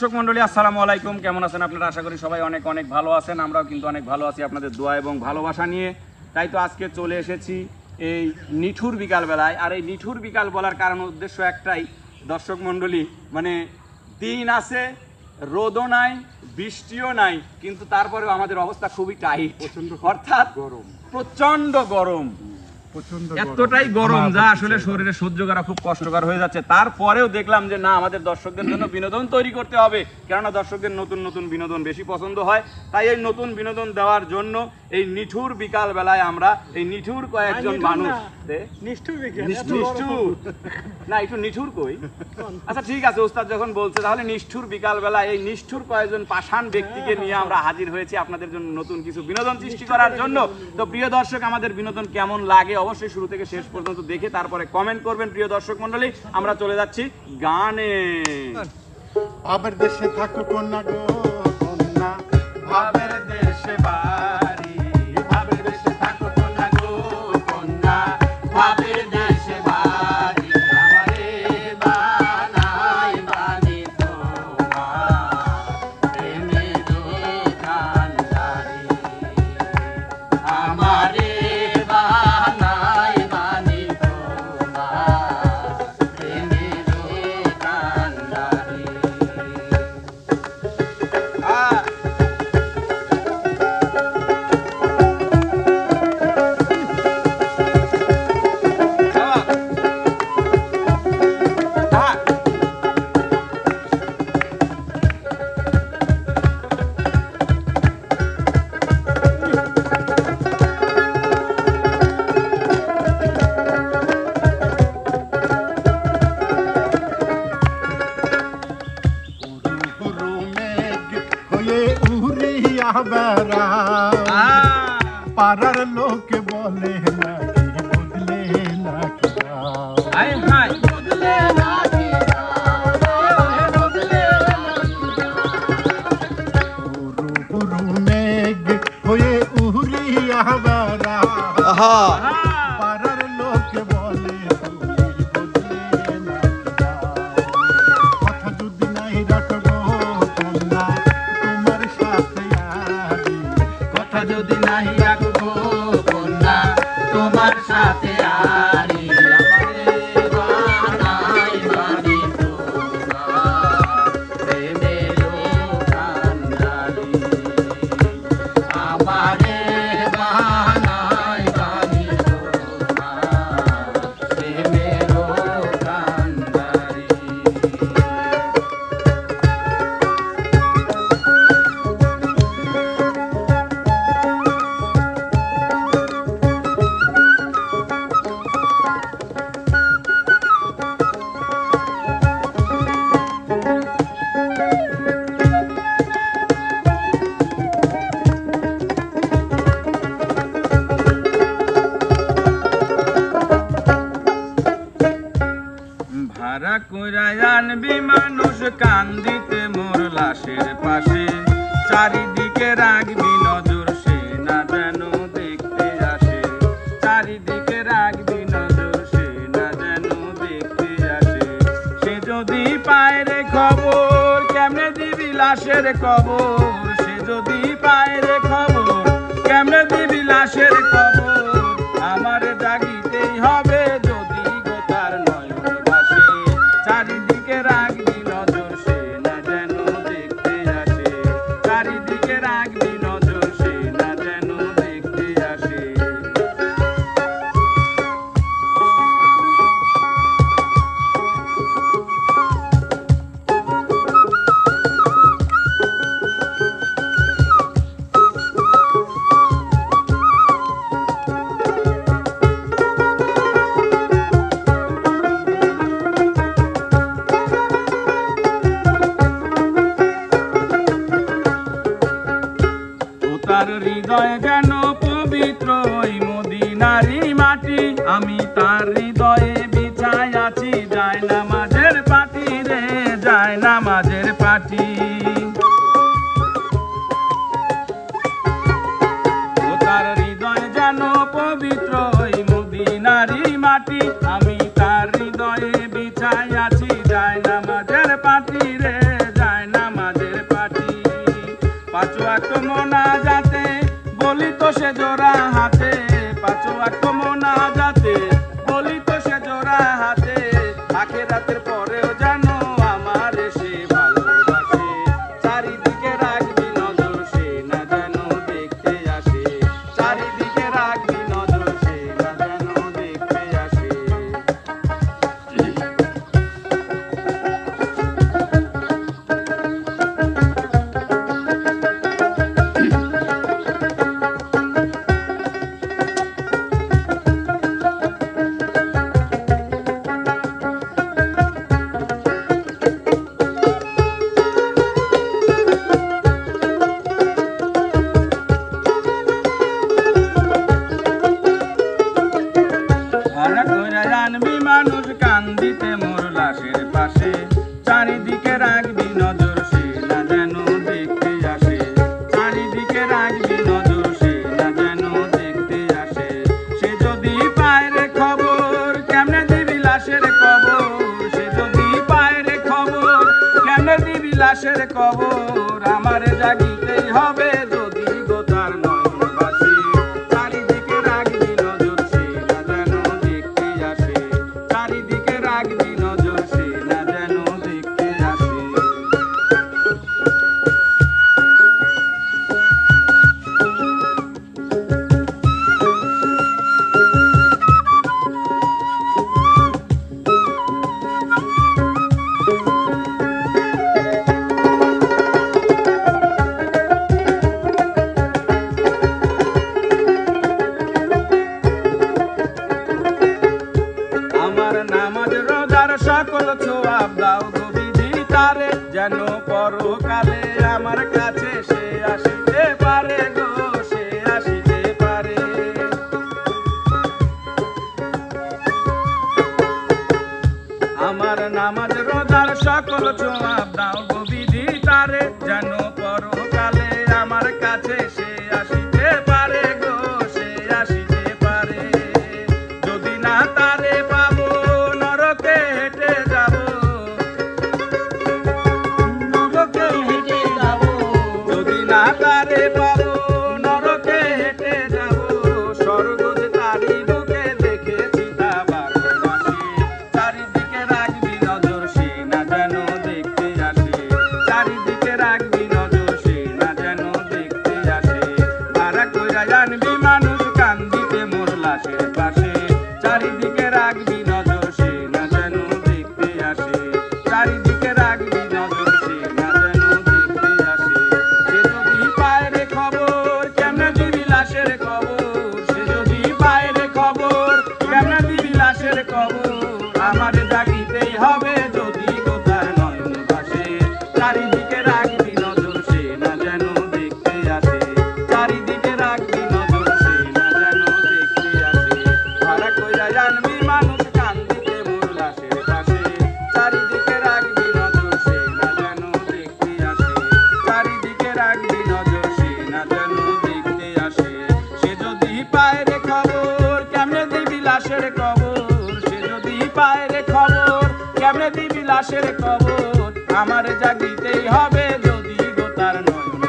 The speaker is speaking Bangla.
দর্শক মন্ডলী আসসালামু আলাইকুম। কেমন আছেন আপনারা? আশা করি সবাই অনেক অনেক ভালো আছেন। আমরাও কিন্তু অনেক ভালো আছি আপনাদের দোয়া এবং ভালোবাসা নিয়ে। তাই তো আজকে চলে এসেছি এই নিঠুর বিকাল বেলায়। আর এই নিঠুর বিকাল বলার কারণ উদ্দেশ্য একটাই। দর্শক মন্ডলী মানে দিন আছে রোদও নাই বৃষ্টিও নাই কিন্তু তারপরেও আমাদের অবস্থা খুবই টাইট অর্থাৎ গরম। প্রচণ্ড গরম। এতটাই গরম যা আসলে শরীরে সহ্য করা খুব কষ্টকর হয়ে যাচ্ছে। তারপরেও দেখলাম যে না আমাদের দর্শকদের জন্য বিনোদন তৈরি করতে হবে। কেননা দর্শকদের নতুন নতুন বিনোদন বেশি পছন্দ হয়। তাই এই নতুন বিনোদন দেওয়ার জন্য এই নিঠুর বিকাল বেলায় আমরা এই নিঠুর কয়েকজন মানুষ নিষ্ঠুর না একটু নিঠুর কই? আচ্ছা ঠিক আছে ওস্তাদ যখন বলছে তাহলে নিষ্ঠুর বিকাল বেলা এই নিষ্ঠুর কয়েকজন পাষাণ ব্যক্তিকে নিয়ে আমরা হাজির হয়েছি আপনাদের জন্য নতুন কিছু বিনোদন সৃষ্টি করার জন্য। তো প্রিয় দর্শক আমাদের বিনোদন কেমন লাগে? অবশ্যই শুরু থেকে শেষ পর্যন্ত দেখে তারপরে কমেন্ট করবেন, প্রিয় দর্শক মন্ডলী আমরা চলে যাচ্ছি গানে। আবার দেশে থাকুক কন্যা গো। বেড়া। পাড়ার লোক বলে নাকি বদলে নাকি মেঘ হয়ে বেড়া। পাড়ার চারিদিকে রাখবি নজর, সে না যেন দেখতে আসে। চারিদিকে রাখবি নজর, সে না যেন দেখতে আসে। সে যদি পায় রে খবর, কেমনে দিবি লাশের কবর জানবি মানুষ কান্দিতে মোর লাশের পাশে। চারিদিকে রাখবি নজর, সে না যেন দেখতে আসে। চারিদিকে রাখবি নজর, সে না যেন দেখতে আসে। সে যদি পায় রে খবর, কেমনে দিবি লাশের খবর সে যদি পায় রে খবর, কেমনে দিবি লাশের খবর আমার নামাজ রোজার সকল জবাব দাও বিধি তারে যেন পরকালে আমার কাছে সে আসি আমার জাগিতেই হবে যদি গোতার নয়